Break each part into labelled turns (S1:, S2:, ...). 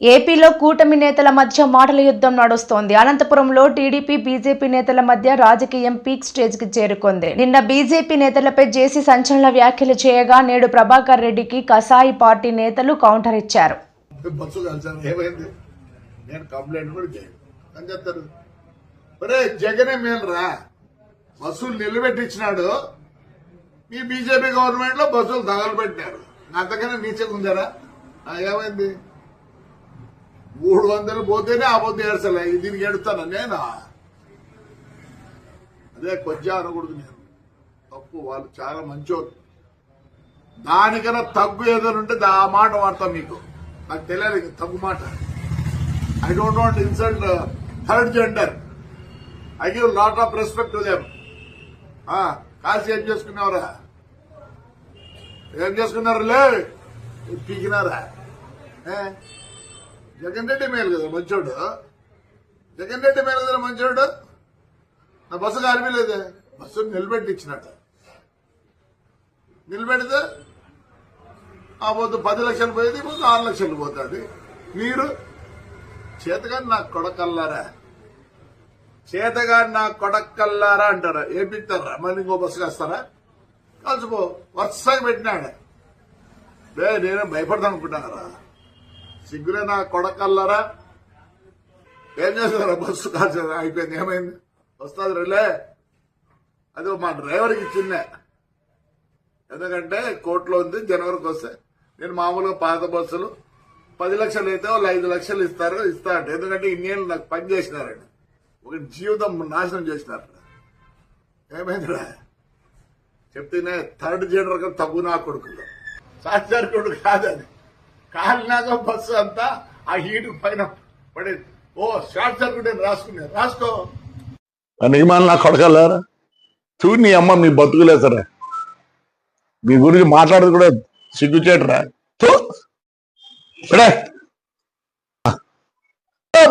S1: ఏపీలో కూటమి నేతల మధ్య మాటల యుద్ధం నడుస్తోంది. అనంతపురంలో టీడీపీ బీజేపీ నేతల మధ్య రాజకీయం పీక్ స్టేజ్కి చేరుకుంది. నిన్న బీజేపీ నేతలపై జేసీ సంచలన వ్యాఖ్యలు చేయగా నేడు ప్రభాకర్ రెడ్డికి కసాయి పార్టీ నేతలు కౌంటర్ ఇచ్చారు.
S2: బస్సులు నిలబెట్టించినాడు. మీ బీజేపీ గవర్నమెంట్లో బస్సులు తగలబెట్టినారు. అంతకన్నా నీచకుందరా ఏమైంది? మూడు వందలు పోతేనే ఆ పొద్దు ఏడ్చలే దీనికి ఎడుతాను నేను? అదే కొంచెం అనకూడదు నేను. తప్పు వాళ్ళు చాలా మంచోళ్ళు. దానికన్నా తగ్గు ఏదైనా ఉంటే దా- ఆ మాట వాడతాం మీకు. నాకు తెలియాలి తగ్గు మాట. I don't want insult third gender I give lot of respect to them ఏం చేసుకున్నావురా ఏం చేసుకున్నారు లే పీకినారా? ఏ? జగన్ రెడ్డి మేలు కదా మంచోడు? జగన్ రెడ్డి మేలు కదా మంచోడు? నా బస్సు కారిపోలేదే బస్సు నిలబెట్టి ఇచ్చినట్టు నిలబెడితే ఆ పొద్దు పది లక్షలు పోయేది ఇప్పుడు ఆరు లక్షలు పోతుంది. మీరు చేతగాని నా కొడకల్లారా? చేతగాని నా కొడకల్లారా అంటారా. ఏపిస్తారా మళ్ళీ ఇంకో బస్సు కాస్తారా? కలిసిపో వరుసగా పెట్టినాడు. రే నేనే భయపడతాను అనుకుంటున్నారా సిగ్గులే నా కొడకల్లారా? ఏం చేస్తారా బస్సు కాల్సి అయిపోయింది. ఏమైంది? వస్తుంది రిలే. అది మా డ్రైవర్కి ఇచ్చిందే. ఎందుకంటే కోర్టులో ఉంది జనవరికి వస్తే. నేను మామూలుగా పాత బస్సులు పది లక్షలు అయితే వాళ్ళు ఐదు లక్షలు ఇస్తారు ఇస్తా అంటే. ఎందుకంటే ఇన్నేళ్ళు నాకు పని చేసినారండి. ఒక జీవితం నాశనం చేసినారు. ఏమైందిరా? చెప్తేనే థర్డ్ జనరల్గా తగ్గు నా కొడుకులు. సాక్షార్ కొడుకు కాదు అది. కాలినాక బస్సు అంతా ఆ హీటు పైన పడేది. ఓ షార్ట్ సర్క్యూట్ అని రాసుకున్నారు రాసుకో.
S3: నియమాలు నా కొడకలారా చూడు నీ అమ్మ మీ బతుకులేసరా మీ గురించి మాట్లాడదు కూడా సిగ్గుచేటరా చూ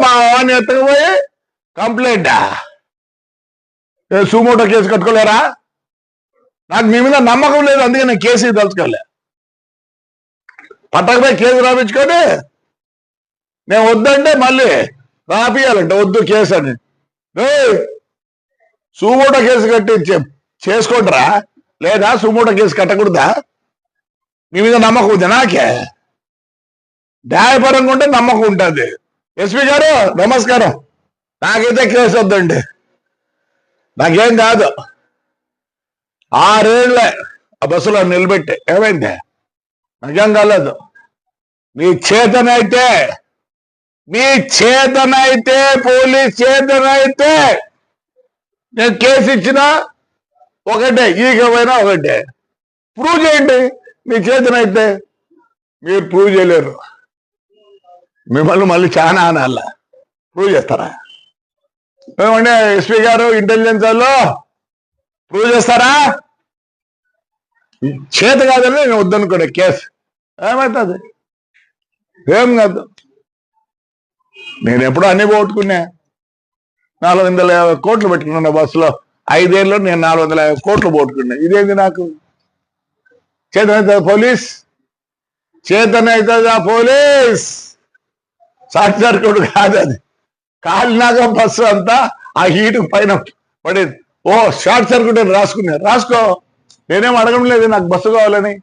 S3: మా వాడిని ఎత్తకపోయి కంప్లైంట్? సుమోటో కేసు కట్టుకోలేరా? నాకు మీ మీద నమ్మకం లేదు అందుకే నేను కేసు తలుచుకోలే పట్టకపై కేసు రాపించుకొని మేము వద్దంటే మళ్ళీ రాపియాలంట వద్దు కేసు అని. సుమూట కేసు కట్టి చేసుకుంటారా చేసుకోండిరా. లేదా సుమూట కేసు కట్టకూడదా? మీ మీద నమ్మకం ఉంది నాకే? న్యాయపరంగా ఉంటే నమ్మకం ఉంటుంది. ఎస్పీ గారు నమస్కారం. నాకైతే కేసు వద్దండి. నాకేం కాదు. ఆరేళ్ళే ఆ బస్సులో నిలబెట్టి. ఏమైంది? నిజం కాలేదు. మీ చేతనైతే మీ చేతనైతే పోలీస్ చేతనైతే నేను కేసు ఇచ్చినా ఒకటే ఈకపోయినా ఒకటే. ప్రూవ్ చేయండి మీ చేతనైతే. మీరు ప్రూవ్ చేయలేరు. మిమ్మల్ని మళ్ళీ చాలా అనాల. ప్రూవ్ చేస్తారా? ఏమంటే ఎస్పీ గారు ఇంటెలిజెన్స్ వాళ్ళు ప్రూవ్ చేస్తారా? చేత కాదని నేను వద్దనుకోండి కేసు. ఏమవుతుంది ఏం కాదు. నేను ఎప్పుడో అన్ని పోగొట్టుకున్నా. నాలుగు వందల యాభై కోట్లు పెట్టుకున్నా బస్సులో. ఐదేళ్ళలో నేను నాలుగు వందల యాభై కోట్లు పోగొట్టుకున్నా. ఇదేంది నాకు? చేతనవుతుంది పోలీస్? చేతనవుతుందా పోలీస్? షార్ట్ సర్క్యూట్ కాదు అది. కాలినాక బస్సు అంతా ఆ హీట్ పైన పడేది. ఓ షార్ట్ సర్క్యూట్ అని రాసుకున్నా. రాసుకో. నేనేం అడగడం లేదు నాకు బస్సు కావాలని.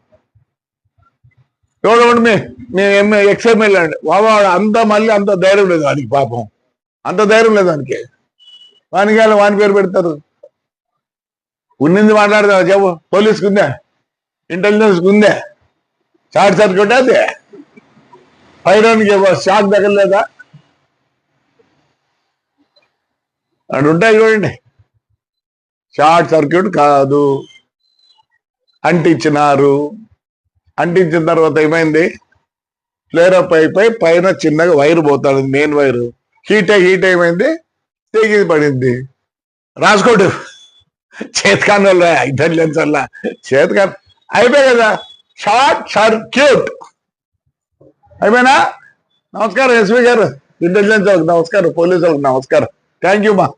S3: ఎవడు మేము ఎంఏ ఎక్స్ఎంఎల్ అండి. బాబా అంత మళ్ళీ అంత ధైర్యం లేదు వానికి పాపం. అంత ధైర్యం లేదు వానికి. వానికి వాని పేరు పెడతారు? ఉన్నింది మాట్లాడదా చెప్పు. పోలీస్కి ఉందా? ఇంటెలిజెన్స్ ఉందే? షార్ట్ సర్క్యూట్ అది? పైరానికి షాక్ తగలేదా అటు ఉంటాయి చూడండి. షార్ట్ సర్క్యూట్ కాదు. అంటించినారు. అంటించిన తర్వాత ఏమైంది? ఫ్లేర్ అప్ అయిపోయి పైన చిన్నగా వైర్ పోతాడు మెయిన్ వైర్. హీట్ అయి హీట్ ఏమైంది? తెగి పడింది. రాసుకోడు. చేతకాని వల్ల ఇంటెలిజెన్స్ వల్ల చేతకాని అయిపోయి కదా. షార్ట్ సర్క్యూట్ అయిపోయినా? నమస్కారం ఎస్వి గారు. ఇంటెలిజెన్స్ వాళ్ళకి నమస్కారం పోలీసు వాళ్ళకి నమస్కారం. థ్యాంక్ యూ మా